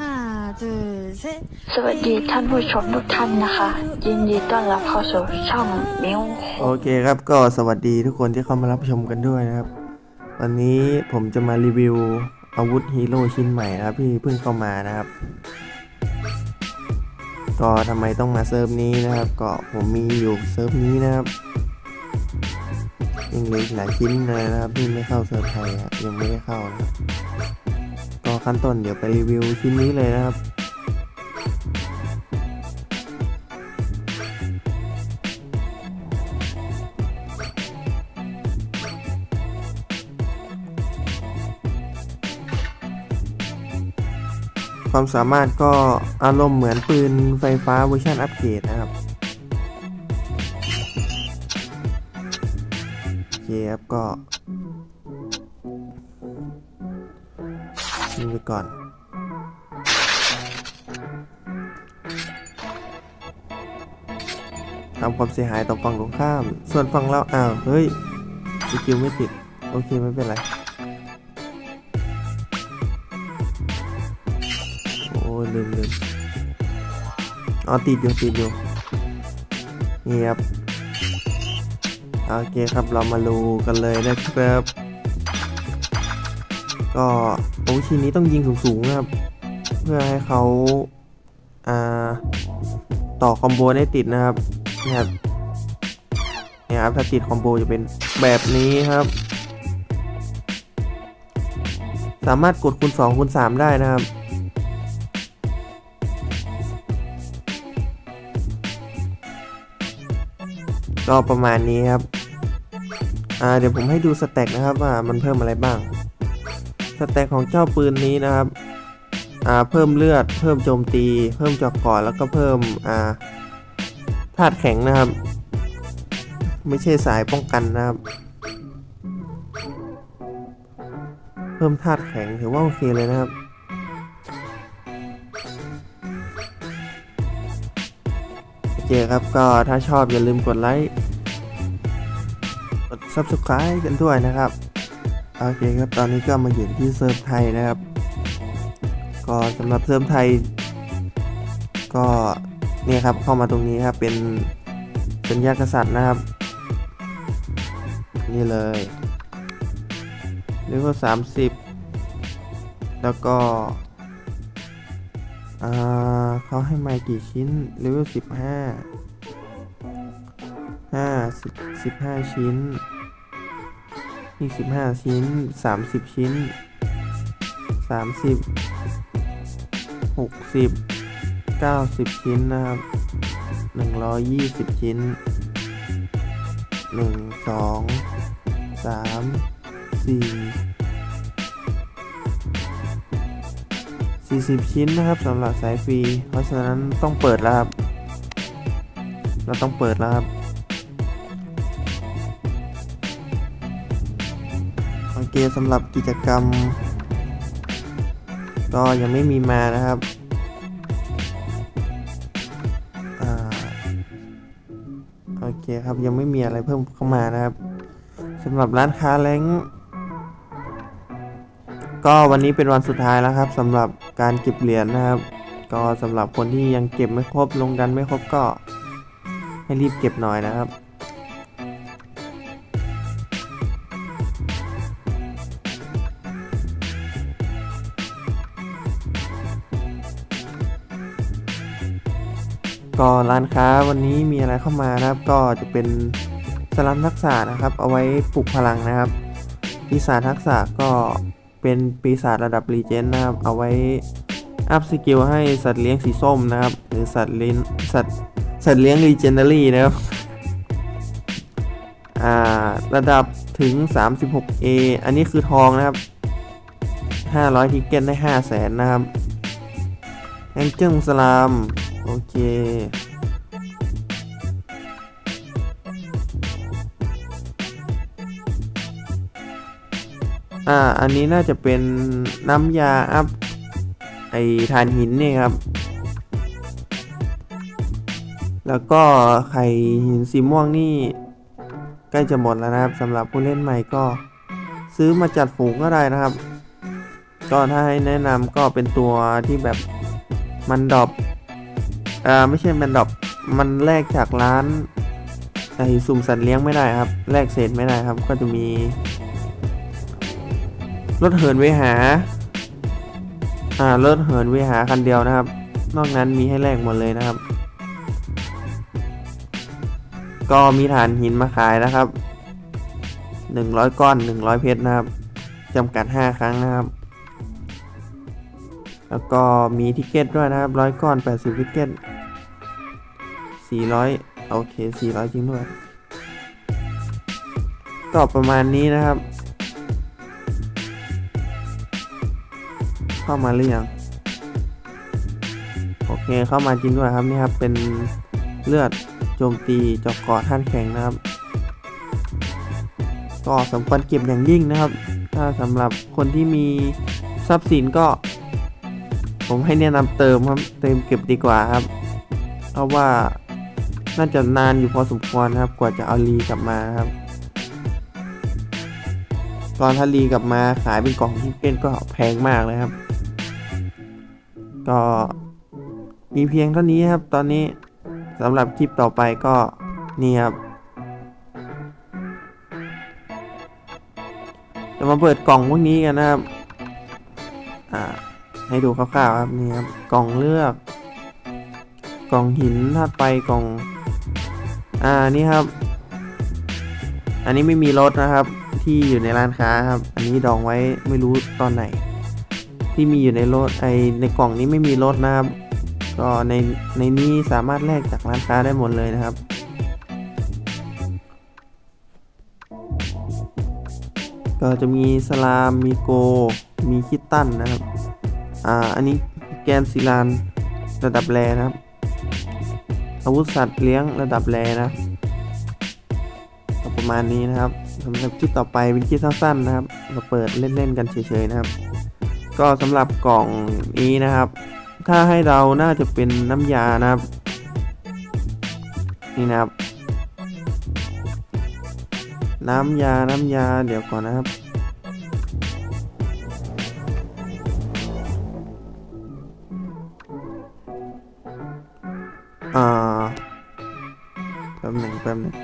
ห้า둘셋สวัสดีท่านผู้ชมทุกท่านนะคะ ยินดีต้อนรับเข้าสู่ช่องมิวโอเคครับก็สวัสดีทุกคนที่เข้ามารับชมกันด้วยนะครับ วันนี้ผมจะมารีวิวอาวุธฮีโร่ชิ้นใหม่นะครับที่เพิ่งเข้ามานะครับ ก็ทำไมต้องมาเซิร์ฟนี้นะครับ ก็ผมมีอยู่เซิร์ฟนี้นะครับยังเหลืออีกหลายชิ้นเลยนะครับที่ไม่เข้าเซิร์ฟไทยอะยังไม่ได้เข้านะครับก็ ขั้นต้นเดี๋ยวไปรีวิวชิ้นนี้เลยนะครับความสามารถก็อารมณ์เหมือนปืนไฟฟ้าเวอร์ชันอัปเกรดนะครับ โอเคครับก็ ยิงไปก่อน ทำความเสียหายต่อฝั่งตรงข้าม ส่วนฝั่งเราอ้าว เฮ้ย สกิลไม่ติด โอเค ไม่เป็นไร โอ้ยลืมลืมอ๋อติดอยู่ติดอยู่นี่ครับโอเคครับเรามาดูกันเลยนะครับ ก็ โอ้ชิ้นนี้ต้องยิงสูงๆนะครับ เพื่อให้เขาอ่าต่อคอมโบได้ติดนะครับเนี่ยครับเนี่ยครับถ้าติดคอมโบจะเป็นแบบนี้ครับ สามารถกดคูณ2คูณ3ได้นะครับก็ประมาณนี้ครับ อ่า เดี๋ยวผมให้ดูสเต็กนะครับว่ามันเพิ่มอะไรบ้าง สเต็กของเจ้าปืนนี้นะครับอ่าเพิ่มเลือด เพิ่มโจมตี เพิ่มจอกก่อนแล้วก็เพิ่มอ่าธาตุแข็งนะครับ ไม่ใช่สายป้องกันนะครับ เพิ่มธาตุแข็งถือว่าโอเคเลยนะครับโอเคครับก็ถ้าชอบอย่าลืมกดไลค์กด Subscribe กันด้วยนะครับ โอเคครับ ตอนนี้ก็มาอยู่ที่เซิร์ฟไทยนะครับ ก็สำหรับเซิร์ฟไทย ก็เนี่ยครับเข้ามาตรงนี้ครับเป็นสัญญากษัตริย์นะครับ นี่เลยเลเวลสามสิบแล้วก็อ่าเขาให้มากี่ชิ้นเลเวลสิบห้าห้าสิบสิบห้าชิ้น อีกสิบห้าชิ้นสามสิบชิ้นสามสิบหกสิบเก้าสิบชิ้นนะครับหนึ่งร้อยยี่สิบชิ้นหนึ่งสองสามสี่40ชิ้นนะครับสำหรับสายฟรี เพราะฉะนั้นต้องเปิดแล้วครับ เราต้องเปิดแล้วครับ เคสำหรับกิจกรรม ก็ยังไม่มีมานะครับอโอเคครับยังไม่มีอะไรเพิ่มเข้ามานะครับสำหรับร้านค้าแรงก็วันนี้เป็นวันสุดท้ายแล้วครับสำหรับการเก็บเหรียญนะครับ ก็สำหรับคนที่ยังเก็บไม่ครบลงดันไม่ครบก็ให้รีบเก็บหน่อยนะครับ ก็ร้านค้าวันนี้มีอะไรเข้ามานะครับ ก็จะเป็นสลัมทักษะนะครับ เอาไว้ปลุกพลังนะครับปีศาจทักษะก็เป็นปีศาจระดับรีเจนนะครับ เอาไว้อัพสกิลให้สัตว์เลี้ยงสีส้มนะครับ หรือสัตว์เลี้ยงสัตว์สัตว์เลี้ยงรีเจนเนอรี่นะครับระดับถึง 36A อันนี้คือทองนะครับ 500ทิกเก็ตได้ 5 0 0แสนนะครับแองเจิลสลาม โอเคอ่า อันนี้น่าจะเป็นน้ำยาอัพไอถ่านหินนี่ครับ แล้วก็ไข่หินสีม่วงนี่ ใกล้จะหมดแล้วนะครับสำหรับผู้เล่นใหม่ก็ซื้อมาจัดฝูงก็ได้นะครับ ก็ถ้าให้แนะนำก็เป็นตัวที่แบบมันดรอป อ่าไม่ใช่แมนดอปมันแลกจากร้านไอสุ่มสัตว์เลี้ยงไม่ได้ครับแลกเศษไม่ได้ครับ ก็จะมีรถเหินเวหา อ่ารถเหินเวหาคันเดียวนะครับ นอกนั้นมีให้แลกหมดเลยนะครับ ก็มีฐานหินมาขายนะครับ 100 ก้อน 100 เพชรนะครับจำกัด 5 ครั้งนะครับ แล้วก็มีทิกเก็ตด้วยนะครับ 100 ก้อน 80 ทิกเก็ต 400 โอเค 400 จริงด้วย ก็ประมาณนี้นะครับ เข้ามาหรือยัง โอเค เข้ามาจริงด้วยครับนี่ครับ เป็นเลือดโจมตีเจอกเกาะท่านแข็งนะครับ ก็สมควรเก็บอย่างยิ่งนะครับ ถ้าสำหรับคนที่มีทรัพย์สินก็ ผมให้แนะนำเติมครับ เติมเก็บดีกว่าครับ เพราะว่า น่าจะนานอยู่พอสมควรนะครับ กว่าจะเอารีกลับมาครับ ตอนถ้ารีกลับมาขายเป็นกล่องที่เป็นก็แพงมากเลยครับ ก็มีเพียงเท่านี้ครับ ตอนนี้สำหรับคลิปต่อไปก็นี่ครับ จะมาเปิดกล่องพวกนี้กันนะครับ อ่า ให้ดูคร่าวๆครับนี่ครับ กล่องเลือก กล่องหินธาตุไฟกล่อง อ่านี่ครับ อันนี้ไม่มีรถนะครับ ที่อยู่ในร้านค้าครับ อันนี้ดองไว้ไม่รู้ตอนไหน ที่มีอยู่ในรถไอในกล่องนี้ไม่มีรถนะครับ ก็ในในนี้สามารถแลกจากร้านค้าได้หมดเลยนะครับก็จะมีสลาม มีโก มีคิตตันนะครับ อ่า อันนี้แกนซิลานระดับแรนะครับ อาวุธสัตว์เลี้ยงระดับแรนะประมาณนี้นะครับสำหรับคลิปต่อไปเป็นคลิปสั้นๆนะครับ มาเปิดเล่นๆกันเฉยๆนะครับ ก็สำหรับกล่องนี้นะครับ ถ้าให้เราน่าจะเป็นน้ำยานะครับ นี่นะครับ น้ำยาน้ำยาเดี๋ยวก่อนนะครับ แป๊บนึง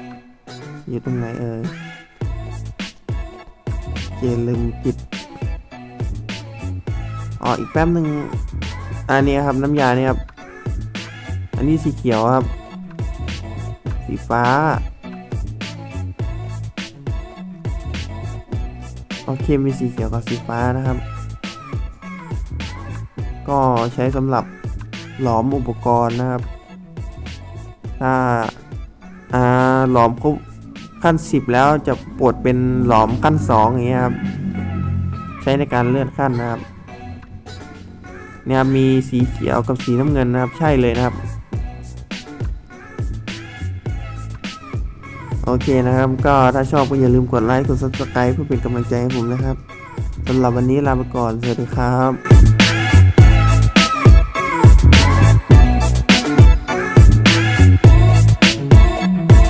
อยู่ตรงไหนเอ่ยเจลืมปิดอ๋ออีกแป๊บหนึ่งอันนี้ครับน้ำยาเนี่ยครับ อันนี้สีเขียวครับ สีฟ้า โอเคมีสีเขียวกับสีฟ้านะครับ ก็ใช้สำหรับหลอมอุปกรณ์นะครับ ถ้า หลอมครบขั้น 10 แล้วจะปลดเป็นหลอมขั้น2อย่างเงี้ยครับ ใช้ในการเลื่อนขั้นนะครับ เนี่ยครับมีสีเขียวกับสีน้ำเงินนะครับ ใช่เลยนะครับ โอเคนะครับ ก็ถ้าชอบก็อย่าลืมกดไลค์กด subscribe เพื่อเป็นกำลังใจให้ผมนะครับสำหรับวันนี้ลาไปก่อน สวัสดีครับ